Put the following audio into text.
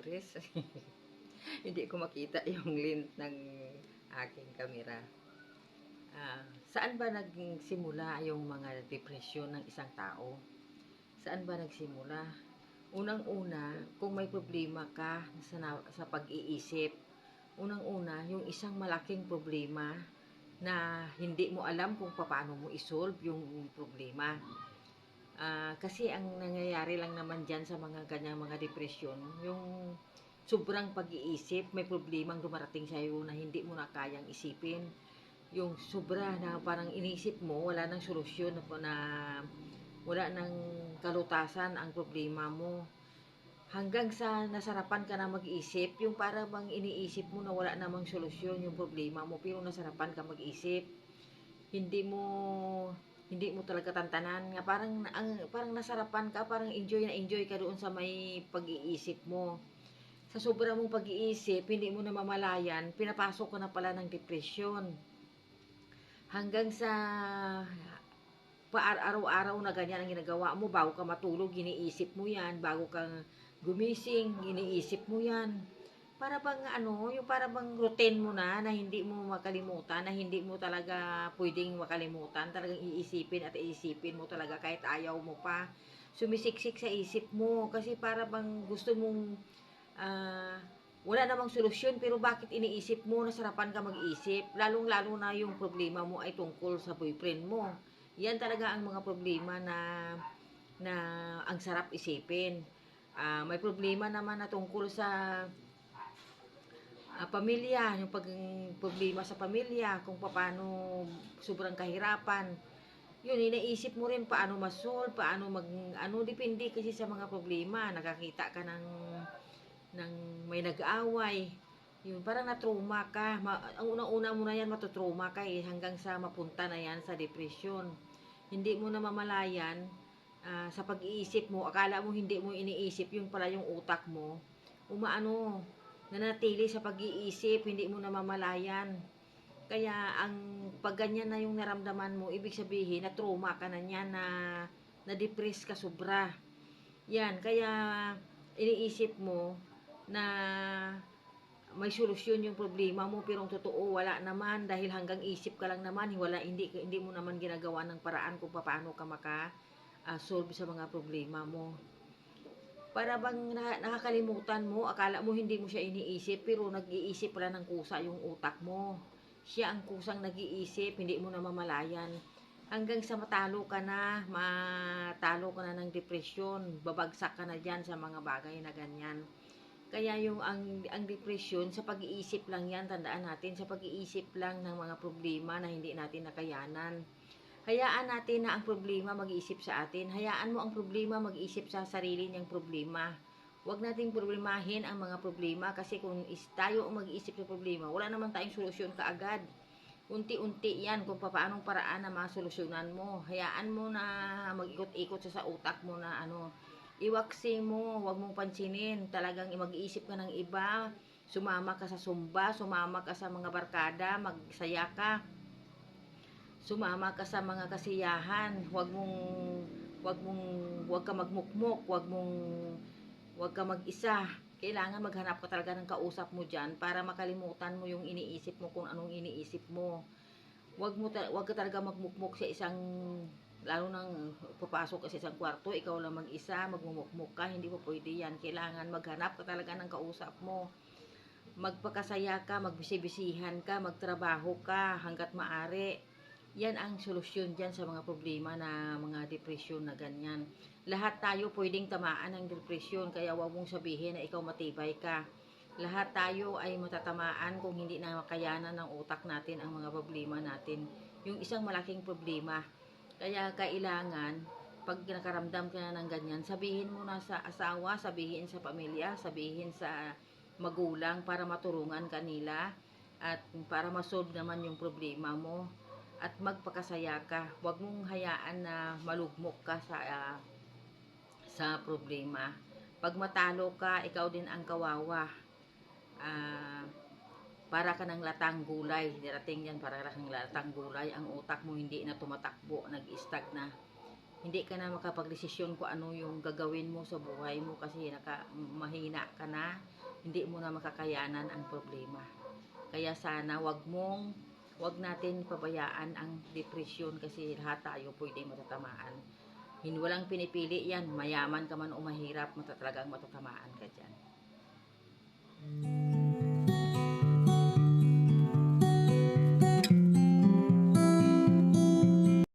depress. Hindi ko makita yung lens ng aking kamera. Ah, saan ba nagsimula yung mga depresyon ng isang tao? Saan ba nagsimula? Unang-una, kung may problema ka sa, sa pag-iisip, unang-una, yung isang malaking problema na hindi mo alam kung paano mo isolve yung problema. Ah, kasi ang nangyayari lang naman dyan sa mga ganyang mga depresyon, yung sobrang pag-iisip, may problemang dumarating sa iyo na hindi mo na kayang isipin. Yung sobra na parang inisip mo, wala nang solusyon na, na wala nang kalutasan ang problema mo. Hanggang sa nasarapan ka na mag-isip, yung para bang iniisip mo na wala namang solusyon yung problema mo, pero nasarapan ka mag-isip. Hindi mo hindi mo talaga tantanan nga parang ang parang nasarapan ka, parang enjoy na enjoy ka doon sa may pag-iisip mo. Sa sobra mong pag-iisip, hindi mo na mamalayan, pinapasok ka na pala ng depresyon. Hanggang sa paaraw-araw na ganyan ang ginagawa mo, bago ka matulog, iniisip mo yan, bago kang gumising, iniisip mo yan. Para bang ano, yung para bang routine mo na, na hindi mo makalimutan, na hindi mo talaga pwedeng makalimutan, talagang iisipin at iisipin mo talaga kahit ayaw mo pa. Sumisiksik sa isip mo, kasi para bang gusto mong, ah, wala namang solusyon, pero bakit iniisip mo, nasarapan ka mag-isip, lalong-lalo na yung problema mo ay tungkol sa boyfriend mo. Yan talaga ang mga problema na na ang sarap isipin. Ah, may problema naman na tungkol sa ah, pamilya, yung pag problema sa pamilya, kung paano sobrang kahirapan. Yun, iniisip mo rin paano masolve, paano mag, ano, depende kasi sa mga problema. Nakakita ka ng, ng may nag-aaway. Yun, parang na-trauma ka. Ma, ang unang-una mo na yan, matutrauma ka eh, hanggang sa mapunta na yan sa depression. Hindi mo na mamalayan ah, sa pag-iisip mo, akala mo hindi mo iniisip, yung pala yung utak mo, umaano, nanatili sa pag-iisip, hindi mo namamalayan. Kaya ang pag ganyan na yung naramdaman mo, ibig sabihin na trauma ka na niyan, na na-depress ka sobra. Yan, kaya iniisip mo na may solusyon yung problema mo pero ang totoo wala naman dahil hanggang isip ka lang naman wala hindi hindi mo naman ginagawa ng paraan kung paano ka maka ah, solve sa mga problema mo para bang na, nakakalimutan mo, akala mo hindi mo siya iniisip, pero nag-iisip pala ng kusa yung utak mo. Siya ang kusang nag-iisip, hindi mo na mamalayan. Hanggang sa matalo ka na, matalo ka na ng depresyon, babagsak ka na dyan sa mga bagay na ganyan. Kaya yung ang, ang depresyon, sa pag-iisip lang yan, tandaan natin, sa pag-iisip lang ng mga problema na hindi natin nakayanan. Hayaan natin na ang problema mag-iisip sa atin. Hayaan mo ang problema mag-isip sa sarili niyang problema. Huwag nating problemahin ang mga problema kasi kung is tayo ang mag-iisip sa problema, wala naman tayong solusyon kaagad. Unti-unti yan kung paanong paraan na masolusyonan mo. Hayaan mo na mag-ikot-ikot sa, sa utak mo na ano, iwaksi mo, huwag mong pansinin. Talagang mag-iisip ka ng iba, sumama ka sa sumba, sumama ka sa mga barkada, magsaya ka sumama ka sa mga kasiyahan, huwag mong huwag mong huwag ka magmukmok, huwag mong huwag ka mag-isa. Kailangan maghanap ka talaga ng kausap mo diyan para makalimutan mo yung iniisip mo kung anong iniisip mo. Huwag mo huwag ka talaga magmukmok sa isang lalo nang papasok ka sa isang kwarto, ikaw lang mag-isa, magmumukmok ka, hindi po pwede yan. Kailangan maghanap ka talaga ng kausap mo. Magpakasaya ka, magbisibisihan ka, magtrabaho ka hanggat maari yan ang solusyon dyan sa mga problema na mga depresyon na ganyan. Lahat tayo pwedeng tamaan ng depresyon, kaya huwag mong sabihin na ikaw matibay ka. Lahat tayo ay matatamaan kung hindi na makayanan ng utak natin ang mga problema natin. Yung isang malaking problema. Kaya kailangan, pag nakaramdam ka na ng ganyan, sabihin mo na sa asawa, sabihin sa pamilya, sabihin sa magulang para matulungan kanila at para masolve naman yung problema mo at magpakasaya ka. Huwag mong hayaan na malugmok ka sa ah, sa problema. Pag matalo ka, ikaw din ang kawawa. Ah, para ka ng latang gulay. Darating yan, para ka ng latang gulay. Ang utak mo hindi na tumatakbo, nag-stag na. hindi ka na makapagdesisyon kung ano yung gagawin mo sa buhay mo kasi naka, mahina ka na, hindi mo na makakayanan ang problema. Kaya sana wag mong, Huwag natin pabayaan ang depresyon kasi lahat tayo pwede matatamaan. Hin, walang pinipili yan. Mayaman ka man o mahirap, matatagang matatamaan ka dyan. Mm.